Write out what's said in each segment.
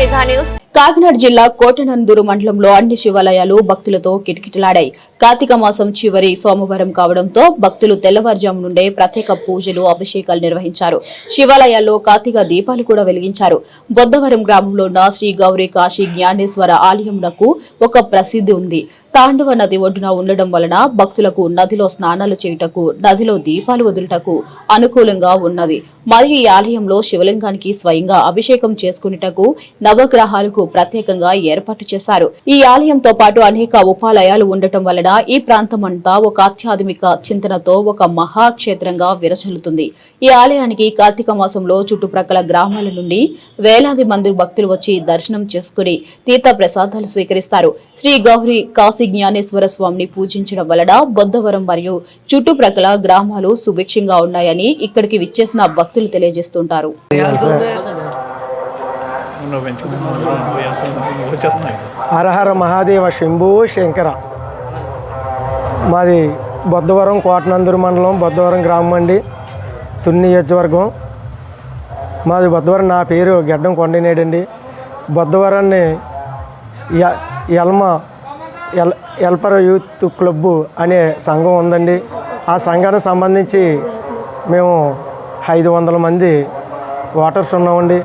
મેઘા news Kakinada జిల్లా కోటనందూరు మండలంలో అన్ని శివాలయాలు భక్తులతో కిటకిటలాడాయి. కార్తీక మాసం చివరి సోమవారం కావడంతో భక్తులు తెల్లవారుజాము నుండే ప్రత్యేక పూజలు అభిషేకాలు నిర్వహించారు. శివాలయాల్లో కార్తీక దీపాలు కూడా వెలిగించారు. బొద్దవరం గ్రామంలో ఉన్న శ్రీ గౌరీ కాశీ జ్ఞానేశ్వర ఆలయంలకు ఒక ప్రసిద్ధి ఉంది. తాండవ నది ఒడ్డున ఉండడం వలన భక్తులకు నదిలో స్నానాలు చేయుటకు నదిలో దీపాలు వదులుటకు అనుకూలంగా ఉన్నది. మరియు ఈ ఆలయంలో శివలింగానికి స్వయంగా అభిషేకం చేసుకునేటకు నవగ్రహాలకు ప్రత్యేకంగా ఏర్పాటు చేశారు. ఈ ఆలయంతో పాటు అనేక ఉపాలయాలు ఉండటం వలన ఈ ప్రాంతమంతా ఒక ఆధ్యాత్మిక చింతనతో ఒక మహాక్షేత్రంగా విరచల్లుతుంది ఈ ఆలయానికి కార్తీక మాసంలో చుట్టుప్రక్కల గ్రామాల నుండి వేలాది మంది భక్తులు వచ్చి దర్శనం చేసుకుని తీర్థ ప్రసాదాలు స్వీకరిస్తారు. శ్రీ గౌరి కాశీ జ్ఞానేశ్వర స్వామిని పూజించడం వలన బొద్దవరం మరియు చుట్టుప్రక్కల గ్రామాలు సుభిక్షంగా ఉన్నాయని ఇక్కడికి విచ్చేసిన భక్తులు తెలియజేస్తుంటారు. హరహర మహాదేవ శంభు శంకర. మాది బొద్దవరం కోటనందూరు మండలం బొద్దవరం గ్రామం అండి. తున్ని నియోజకవర్గం. మాది బొద్దవరం నా పేరు గెడ్డం కొండనేడండి బొద్దవరాన్ని ఎల్మ ఎల్ ఎల్పర యూత్ క్లబ్బు అనే సంఘం ఉందండి. ఆ సంఘానికి సంబంధించి మేము ఐదు వందల మంది ఓటర్స్ ఉన్నామండి.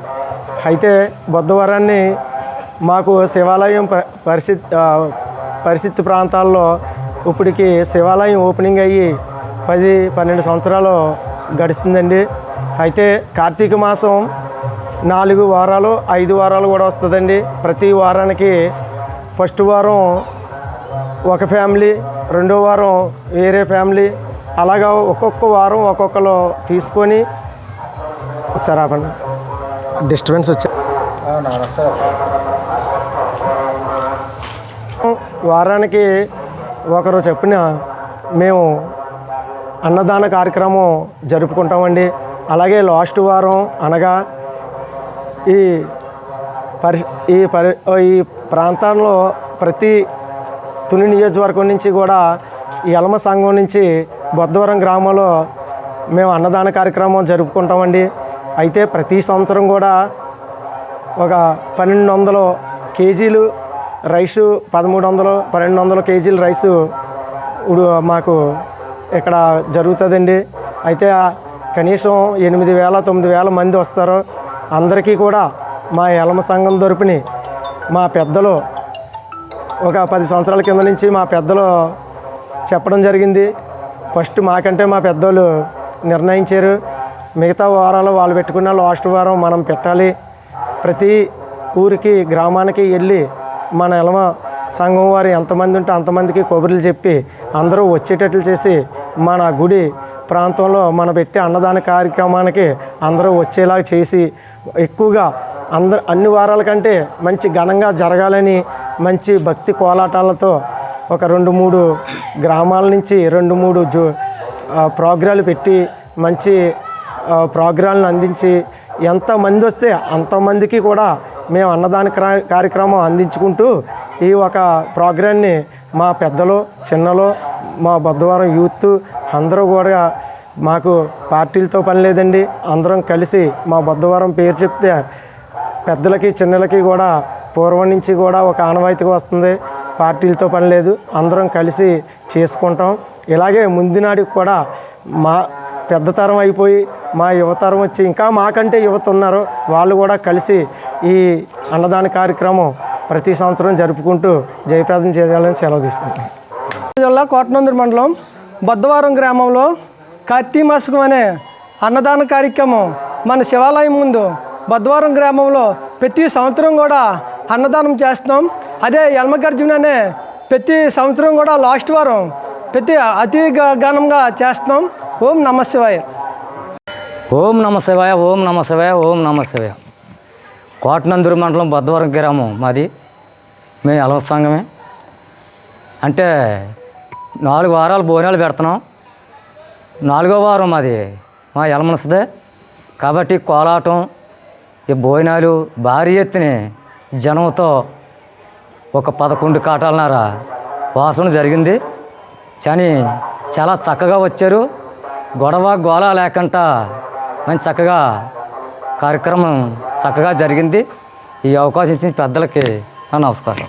అయితే బుధవారాన్ని మాకు శివాలయం ప- పరిస్థితి పరిస్థితి ప్రాంతాల్లో ఇప్పటికి శివాలయం ఓపెనింగ్ అయ్యి పది పన్నెండు సంవత్సరాలు గడుస్తుందండి. అయితే కార్తీక మాసం నాలుగు వారాలు ఐదు వారాలు కూడా వస్తుందండి. ప్రతి వారానికి ఫస్ట్ వారం ఒక ఫ్యామిలీ రెండో వారం వేరే ఫ్యామిలీ. అలాగా ఒక్కొక్క వారం ఒక్కొక్కరు తీసుకొని ఒకసారి ఆపండి. డిస్టర్బెన్స్ వచ్చా వారానికి ఒకరు చెప్పిన మేము అన్నదాన కార్యక్రమం జరుపుకుంటామండి. అలాగే లాస్ట్ వారం అనగా ఈ పరి ఈ పరి ఈ ప్రాంతంలో ప్రతి తుని నియోజకవర్గం నుంచి కూడా ఈ ఎలమ సంఘం నుంచి బొద్దవరం గ్రామంలో మేము అన్నదాన కార్యక్రమం జరుపుకుంటామండి. అయితే ప్రతి సంవత్సరం కూడా ఒక పన్నెండు వందలు కేజీలు రైసు పదమూడు వందలు పన్నెండు వందల కేజీలు రైసు మాకు ఇక్కడ జరుగుతుందండి. అయితే కనీసం ఎనిమిది వేల తొమ్మిది వేల మంది వస్తారు. అందరికీ కూడా మా ఎలమ సంఘం తరపుని మా పెద్దలు ఒక పది సంవత్సరాల కింద నుంచి మా పెద్దలు చెప్పడం జరిగింది. ఫస్ట్ మాకంటే మా పెద్దోళ్ళు నిర్ణయించారు. మిగతా వారాలు వాళ్ళు పెట్టుకున్న లాస్ట్ వారం మనం పెట్టాలి. ప్రతి ఊరికి గ్రామానికి వెళ్ళి మన ఎలమ సంఘం వారు ఎంతమంది ఉంటే అంతమందికి కబుర్లు చెప్పి అందరూ వచ్చేటట్లు చేసి మన గుడి ప్రాంతంలో మన పెట్టే అన్నదాన కార్యక్రమానికి అందరూ వచ్చేలా చేసి ఎక్కువగా అందరు అన్ని వారాల కంటే మంచి ఘనంగా జరగాలని మంచి భక్తి కోలాటాలతో ఒక రెండు మూడు గ్రామాల నుంచి రెండు మూడు జో ప్రోగ్రాలు పెట్టి మంచి ప్రోగ్రాలను అందించి ఎంతమంది వస్తే అంతమందికి కూడా మేము అన్నదాన క్రా- కార్యక్రమం అందించుకుంటూ ఈ ఒక ప్రోగ్రాన్ని మా పెద్దలు చిన్నలు మా బుధవారం యూత్ అందరూ కూడా మాకు పార్టీలతో పని లేదండి. అందరం కలిసి మా బుధవారం పేరు చెప్తే పెద్దలకి చిన్నలకి కూడా పూర్వం నుంచి కూడా ఒక ఆనవాయితీగా వస్తుంది. పార్టీలతో పని లేదు. అందరం కలిసి చేసుకుంటాం. ఇలాగే ముందునాడికి కూడా మా పెద్ద తరం అయిపోయి మా యువతరం వచ్చి ఇంకా మాకంటే యువత ఉన్నారు. వాళ్ళు కూడా కలిసి ఈ అన్నదాన కార్యక్రమం ప్రతి సంవత్సరం జరుపుకుంటూ జయప్రదం చేయాలని సెలవు తీసుకుంటాం జిల్లా కోటనందూరు మండలం బొద్దవారం గ్రామంలో కార్తీ అనే అన్నదాన కార్యక్రమం మన శివాలయం ముందు బొద్దవారం గ్రామంలో ప్రతి సంవత్సరం కూడా అన్నదానం చేస్తున్నాం. అదే యల్మగర్జున అనే ప్రతి సంవత్సరం కూడా లాస్ట్ వారం ప్రతి అతి ఘనంగా చేస్తున్నాం. ఓం నమశివాయ ఓం నమ శివాయ ఓం నమ శివాయ ఓం నమ శివాయ. కోటనందూరు మండలం బద్దవరం గ్రామం మాది. మేము అలవ సంఘమే. అంటే నాలుగు వారాలు భోజనాలు పెడుతున్నాం. నాలుగో వారం మాది. మా ఎలమనసదే కాబట్టి కోలాటం ఈ భోజనాలు భారీ ఎత్తున జనంతో ఒక పదకొండు కాటాలన్నర వాసన జరిగింది. కానీ చాలా చక్కగా వచ్చారు. గొడవ గోళ లేకుండా మంచి చక్కగా కార్యక్రమం చక్కగా జరిగింది. ఈ అవకాశం ఇచ్చిన పెద్దలకి నా నమస్కారం.